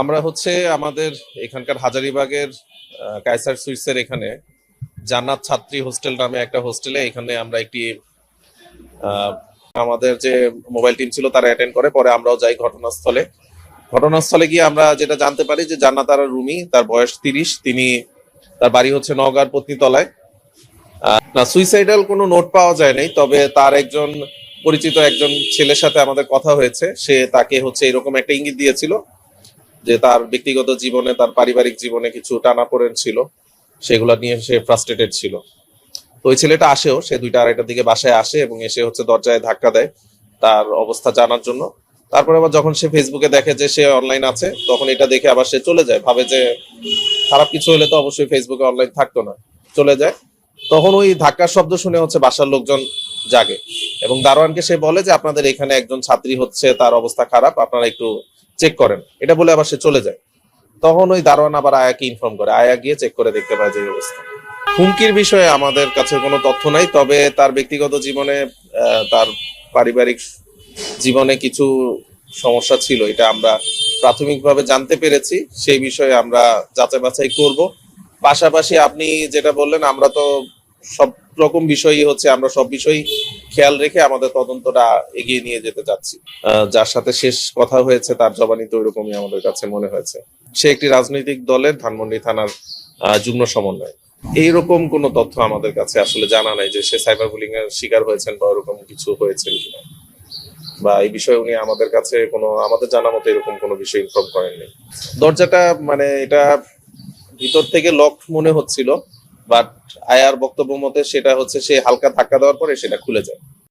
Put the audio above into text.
আমরা হচ্ছে আমাদের এখানকার হাজারিবাগের কায়সার সুইটসের এখানে জান্নাত ছাত্রী হোস্টেল নামে একটা হোস্টেলে এখানে আমরা একটি আমাদের যে মোবাইল টিম ছিল তারা অ্যাটেন্ড করে। পরে আমরাও যাই ঘটনাস্থলে। ঘটনাস্থলে গিয়ে আমরা যেটা জানতে পারি যে জান্নাত আর রুমি, তার বয়স তিরিশ, তিনি তার বাড়ি হচ্ছে নওগাঁর পত্নীতলায়। না সুইসাইডাল কোনো নোট পাওয়া যায় নাই, তবে তার একজন পরিচিত একজন ছেলের সাথে আমাদের কথা হয়েছে। সে তাকে হচ্ছে এরকম একটা ইঙ্গিত দিয়েছিল। যে তার ব্যক্তিগত জীবনে, তার পারিবারিক জীবনে কিছু টানাপোড়েন ছিল, সেগুলো নিয়ে সে ফ্রাস্ট্রেটেড ছিল। তো ওই ছেলেটা আসেও, সে দুইটা আড়াইটার দিকে বাসায় আসে এবং এসে হচ্ছে দরজায় ধাক্কা দেয় তার অবস্থা জানার জন্য। তারপরে আবার যখন সে ফেসবুকে দেখে যে সে অনলাইন আছে, তখন এটা দেখে আবার সে চলে যায়। ভাবে যে খারাপ কিছু হলে তো অবশ্যই ফেসবুকে অনলাইন থাকতো না। চলে যায়। তখন ওই ধাক্কার শব্দ শুনে হচ্ছে বাসার লোকজন জাগে। এবং দারোয়ানকে সে বলে যে, আপনাদের এখানে একজন ছাত্রী হচ্ছে, তার অবস্থা খারাপ, আপনারা একটু চেক করেন। এটা বলে আবার সে চলে যায়। তখন ওই দারোয়ান আবার আয়াকে ইনফর্ম করে। আয়া গিয়ে চেক করে দেখতে পায় যে অবস্থা। হুমকির বিষয়ে আমাদের কাছে কোনো তথ্য নাই, তবে তার ব্যক্তিগত জীবনে তার পারিবারিক জীবনে কিছু সমস্যা ছিল, এটা আমরা প্রাথমিকভাবে জানতে পেরেছি। সেই বিষয়ে আমরা যাচাই বাছাই করব। পাশাপাশি আপনি যেটা বললেন, আমরা তো সব রকম বিষয়ই হচ্ছে, আমরা সব বিষয়ই খেয়াল রেখে আমাদের তদন্তটা এগিয়ে নিয়ে যেতে চাচ্ছি। যার সাথে শেষ কথা হয়েছে, তার জবানি তো ওইরকমই আমাদের কাছে মনে হয়েছে। সে একটি রাজনৈতিক দলের, ধানমন্ডি থানার যুগ্ম সমন্বয়। এইরকম কোনো তথ্য আমাদের কাছে আসলে জানা নাই যে সে সাইবার বুলিং এর শিকার হয়েছেন বা ওরকম কিছু হয়েছেন কিনা। বা এই বিষয়ে উনি আমাদের কাছে কোনো, আমাদের জানা মতো এরকম কোনো বিষয় ইনফর্ম করেননি। দরজাটা মানে এটা ভিতর থেকে লক মনে হচ্ছিল। বাট আয়ার বক্তব্য মতে সেটা হচ্ছে সে হালকা ধাক্কা দেওয়ার পরে সেটা খুলে যায়।